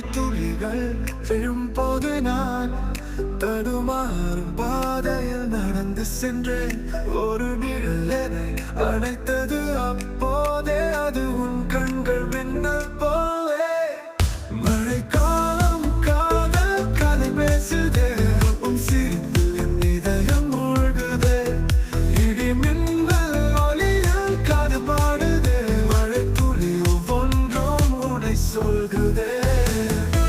துளிகள் விழும்போது நான் தடுமாறும் பாதையில் நடந்து சென்றேன். ஒரு நிழல் என்னை அணைத்தது அப்போதே உனை சொல்குதே காலடி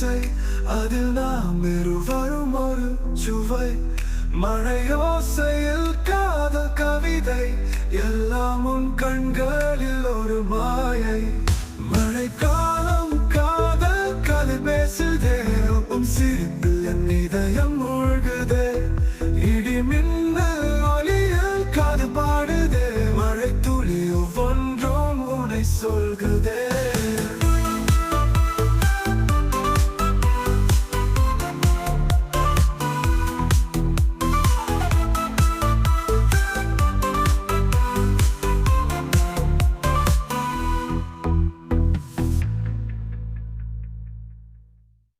இசை அதில் நாம் இருவரும் ஒரு சுவை. மழையோசையில் காதல் கவிதை எல்லாம் உன் கண்களில் ஒரு மாயை. மழைக்காலம் காதல் கதை பேசுதே உன் சிரிப்பில் என் இதயம் மூழ்குதே. இடி மின்னல் ஒளியில் காது பாடுதே மழை துளி ஒவ்வொன்றும் உனை சொல்குதே.